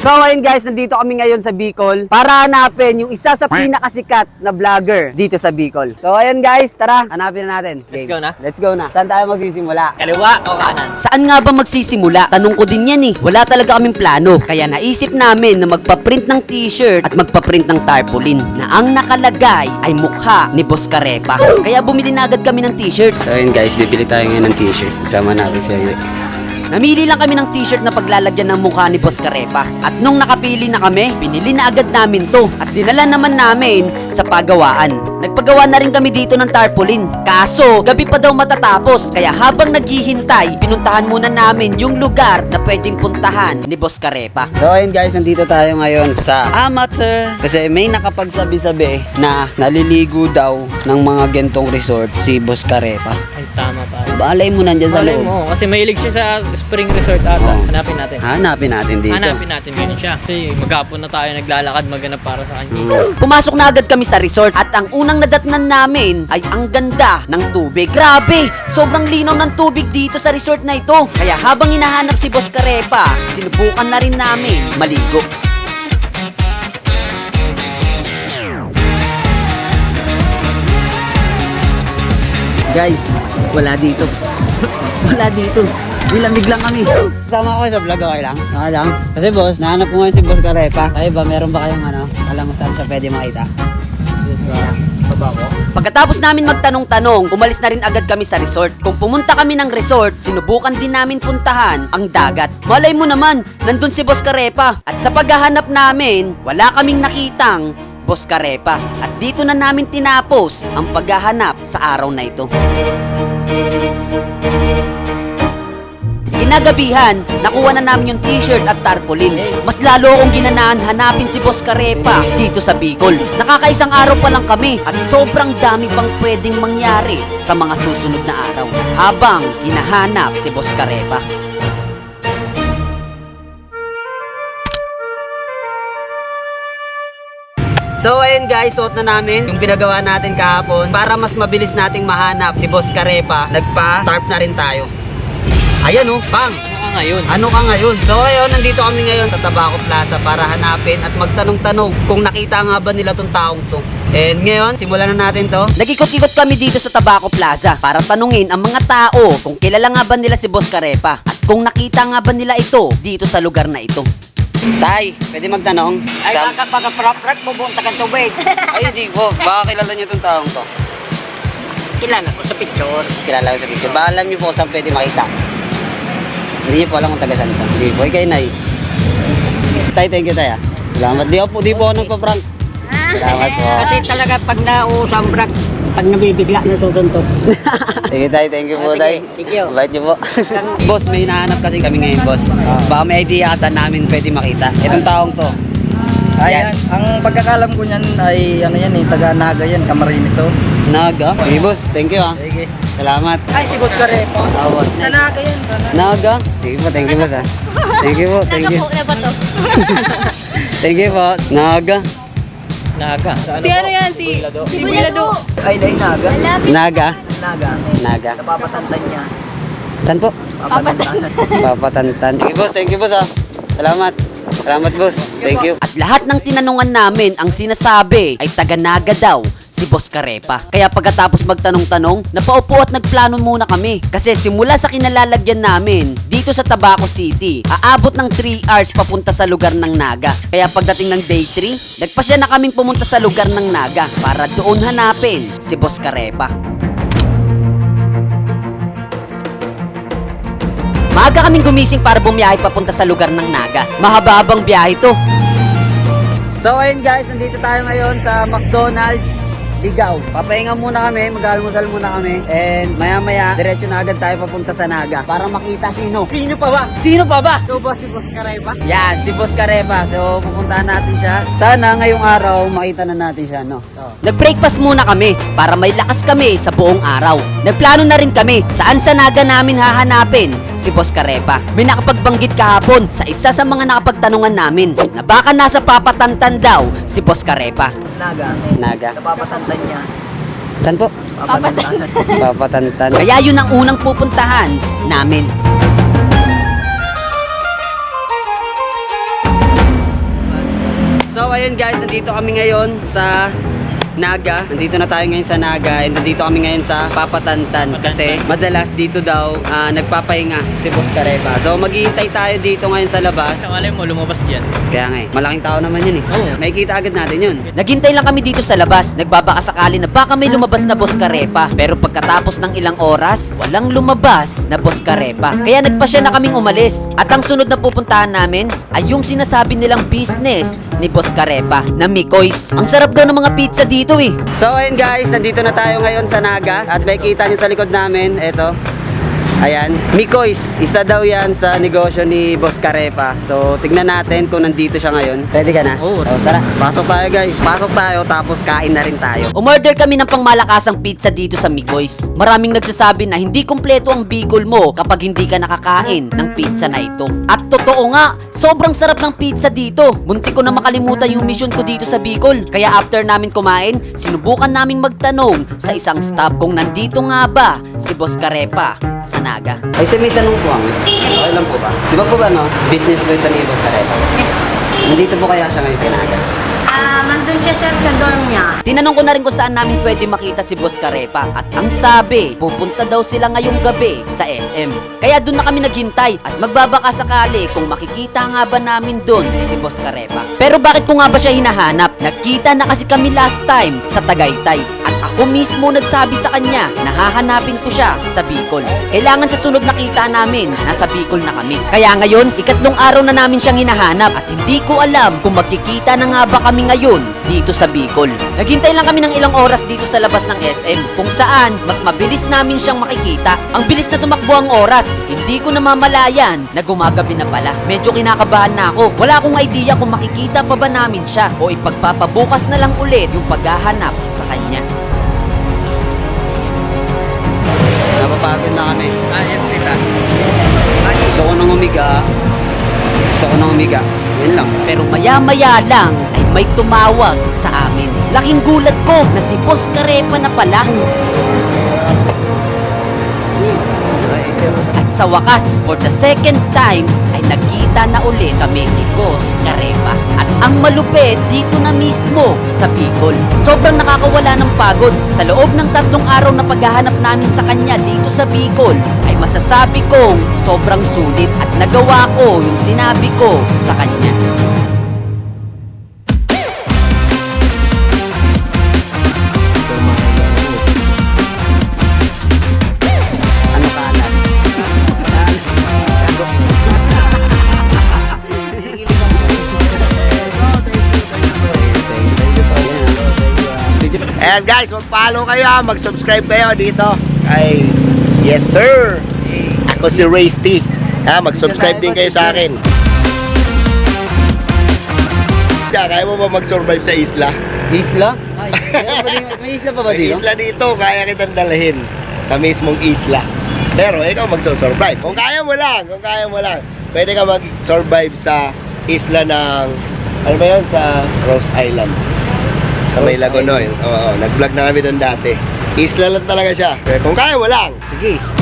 So ayun guys, nandito kami ngayon sa Bicol para hanapin yung isa sa pinakasikat na vlogger dito sa Bicol. So ayun guys, tara, hanapin na natin. Let's go na. Let's go na. Saan tayo magsisimula? Kaliwa o kanan? Saan nga ba magsisimula? Tanong ko din yan eh. Wala talaga kaming plano. Kaya naisip namin na magpa-print ng t-shirt at magpa-print ng tarpaulin na ang nakalagay ay mukha ni Boss Karepa. Kaya bumili na agad kami ng t-shirt. So ayun guys, bibili tayo ngayon ng t-shirt. Kasama natin si Aywe. Namili lang kami ng t-shirt na paglalagyan ng mukha ni Boss Karepa. At nung nakapili na kami, binili na agad namin to. At dinala naman namin sa pagawaan. Nagpagawa na rin kami dito ng tarpaulin. Kaso, gabi pa daw matatapos. Kaya habang naghihintay, pinuntahan muna namin yung lugar na pwedeng puntahan ni Boss Karepa. So ayun guys, nandito tayo ngayon sa Amateur. Kasi may nakapagsabi-sabi na naliligo daw ng mga gentong resort si Boss Karepa. Tama pa. Balay mo nandyan sa Malay loob. mo, kasi mahilig siya sa spring resort ata. Oo. Hanapin natin. Hanapin natin dito. Hanapin natin ganun siya. Kasi maghapon na tayo naglalakad maganap para sa kanya. Mm. Pumasok na agad kami sa resort at ang unang nadatnan namin ay ang ganda ng tubig. Grabe! Sobrang linaw ng tubig dito sa resort na ito. Kaya habang hinahanap si Boss Karepa, sinubukan na rin namin maligo. Guys, wala dito. wala dito. Nilamig lang kami. Sama ko sa vlog, okay lang? Okay lang? Kasi boss, nahanap ko ngayon si Boss Karepa. Ay ba, meron ba kayong ano? Alam mo saan siya pwede makita? Pagkatapos namin magtanong-tanong, umalis na rin agad kami sa resort. Kung pumunta kami ng resort, sinubukan din namin puntahan ang dagat. Malay mo naman, nandun si Boss Karepa. At sa paghahanap namin, wala kaming nakitang Boss Karepa. At dito na namin tinapos ang paghahanap sa araw na ito. Kinagabihan, nakuha na namin yung t-shirt at tarpaulin. Mas lalo akong ginanahan hanapin si Boss Karepa dito sa Bicol. Nakakaisang araw pa lang kami at sobrang dami pang pwedeng mangyari sa mga susunod na araw habang hinahanap si Boss Karepa. So ayun guys, suot na namin yung pinagawa natin kahapon para mas mabilis nating mahanap si Boss Karepa. Nagpa-tarp na rin tayo. Ayan oh, bang! Ano ka ngayon? Ano ka ngayon? So ayun, nandito kami ngayon sa Tabaco Plaza para hanapin at magtanong-tanong kung nakita nga ba nila tong taong to. And ngayon, simulan na natin to. Nagikot-ikot kami dito sa Tabaco Plaza para tanungin ang mga tao kung kilala nga ba nila si Boss Karepa at kung nakita nga ba nila ito dito sa lugar na ito. Tay, pwede magtanong? Ay, Sam- kakapagapraprak, bubunta kang tubig. Ay, di ko. Baka kilala niyo tong taong to. Kilala ko sa picture. Kilala ko sa picture. Baka alam niyo po kung saan pwede makita. Hindi niyo po alam kung taga saan to. Hindi po. Ikay, Nay. Tay, thank you, Tay. ah. Salamat. Di, po, di po ako nagpa-prank. Salamat po. Kasi talaga pag nausang brak, pag nabibigla, natutuntok. Sige, Tay. Thank you po, Ah, sige. Tay. Thank you. Bait niyo po. boss, may hinahanap kasi kami ngayon, boss. Baka may idea saan namin pwede makita. Itong taong to. Ay, ang pagkakalam ko niyan ay ano yan eh, taga Naga yan, Camarines oh. Naga. Sige, boss. Thank you, ah. Sige. Salamat. Ay, si Boss Carepo. Ah, boss. Sa Naga yan. Naga. Sige po, thank you, boss, ah. Thank you po, thank you. na ba to? Thank you po. Naga. Naga. Sa Si ano yan? Si, si Bulado. Ay, dahil Naga. Naga. Naga. Naga. Napapatantan niya. Saan po? Papatantan. Papatantan. Thank you, boss. Thank you, boss, ah. Salamat. Salamat, boss. Thank you. At lahat ng tinanungan namin ang sinasabi ay taga-naga daw si Boss Karepa. Kaya pagkatapos magtanong-tanong, napaupo at nagplano muna kami. Kasi simula sa kinalalagyan namin dito sa Tabaco City, aabot ng 3 hours papunta sa lugar ng Naga. Kaya pagdating ng day 3, nagpasya na kaming pumunta sa lugar ng Naga para doon hanapin si Boss Karepa. Maaga kaming gumising para bumiyahe papunta sa lugar ng Naga. Mahababang biyahe to. So, ayun guys. Nandito tayo ngayon sa McDonald's. Ligaw. Papahinga muna kami, mag-almusal muna kami. And maya-maya, diretso na agad tayo papunta sa Naga para makita sino. Sino pa ba? Sino pa ba? Ito ba si Boss Karayba? Yan, si Boss Karepa. So, pupuntahan natin siya. Sana ngayong araw, makita na natin siya, no? So, Nag-breakfast muna kami para may lakas kami sa buong araw. Nagplano na rin kami saan sa naga namin hahanapin si Boss Karepa. May nakapagbanggit kahapon sa isa sa mga nakapagtanungan namin na baka nasa papatantan daw si Boss Karepa. Naga. Naga. Napapatantan niya. Saan po? Papatantan. Papatantan. Kaya yun ang unang pupuntahan namin. So ayun guys, nandito kami ngayon sa Naga. Nandito na tayo ngayon sa Naga and nandito kami ngayon sa Papatantan kasi madalas dito daw ah, nagpapahinga si Boss Karepa. So maghihintay tayo dito ngayon sa labas. Sa malay mo, lumabas dyan. Kaya nga eh, malaking tao naman yun eh. Oo. Makikita agad natin yun. Naghintay lang kami dito sa labas. Nagbabaka sakali na baka may lumabas na Boss Karepa. Pero pagkatapos ng ilang oras, walang lumabas na Boss Karepa. Kaya nagpasya na kaming umalis. At ang sunod na pupuntahan namin ay yung sinasabi nilang business ni Boss Karepa na Mikoys. Ang sarap daw ng mga pizza dito eh. So ayun guys, nandito na tayo ngayon sa Naga at makikita nyo sa likod namin, eto. Ayan, Mikoys, isa daw yan sa negosyo ni Boss Karepa. So, tignan natin kung nandito siya ngayon. Pwede ka na? Oo. Oh, tara, pasok tayo guys. Pasok tayo, tapos kain na rin tayo. Umorder kami ng pangmalakasang pizza dito sa Mikoys. Maraming nagsasabi na hindi kumpleto ang Bicol mo kapag hindi ka nakakain ng pizza na ito. At totoo nga, sobrang sarap ng pizza dito. Muntik ko na makalimutan yung mission ko dito sa Bicol. Kaya after namin kumain, sinubukan naming magtanong sa isang staff kung nandito nga ba si Boss Karepa sa Naga. Ay, ito may tanong po kami. Okay lang po ba? Di ba po ba no? Business po ito ni Boss Karepa. Nandito po kaya siya ngayon sa Naga. Nandun siya sir sa dorm niya. Tinanong ko na rin kung saan namin pwede makita si Boss Karepa at ang sabi, pupunta daw sila ngayong gabi sa SM. Kaya doon na kami naghintay at magbabaka sakali kung makikita nga ba namin doon si Boss Karepa. Pero bakit ko nga ba siya hinahanap? Nagkita na kasi kami last time sa Tagaytay at ako mismo nagsabi sa kanya na hahanapin ko siya sa Bicol. Kailangan sa sunod na kita namin, nasa Bicol na kami. Kaya ngayon, ikatlong araw na namin siyang hinahanap at hindi ko alam kung magkikita na nga ba kami ngayon dito sa Bicol. Naghintay lang kami ng ilang oras dito sa labas ng SM kung saan mas mabilis namin siyang makikita. Ang bilis na tumakbo ang oras. Hindi ko namamalayan na gumagabi na pala. Medyo kinakabahan na ako. Wala akong idea kung makikita pa ba namin siya o ipagpapabukas na lang ulit yung paghahanap sa kanya. Napapagod na kami. Ah, yes, tita. Gusto ko nang umiga. Gusto ko nang umiga. Yun lang. Pero maya-maya lang ay may tumawag sa amin. Laking gulat ko na si Boss Karepa na pala. At sa wakas, for the second time, ay nagkita na uli kami ni Boss Karepa. At ang malupit dito na mismo sa Bicol. Sobrang nakakawala ng pagod. Sa loob ng tatlong araw na paghahanap namin sa kanya dito sa Bicol, ay masasabi kong sobrang sulit at nagawa ko yung sinabi ko sa kanya. Ayan guys, mag-follow kayo ha, mag-subscribe kayo dito kay Yes Sir. Ako si Race T. Ha, mag-subscribe din kayo sa akin. Siya, kaya mo ba mag-survive sa isla? Isla? Din- May isla pa ba May dito? isla dito, kaya kitang dalhin sa mismong isla. Pero ikaw magso-survive. Kung kaya mo lang, kung kaya mo lang, pwede ka mag-survive sa isla ng, ano ba yun, sa Rose Island. Sa may Lagonoy. Oo, nag-vlog na kami doon dati. Isla lang talaga siya. Kung kaya mo lang, sige.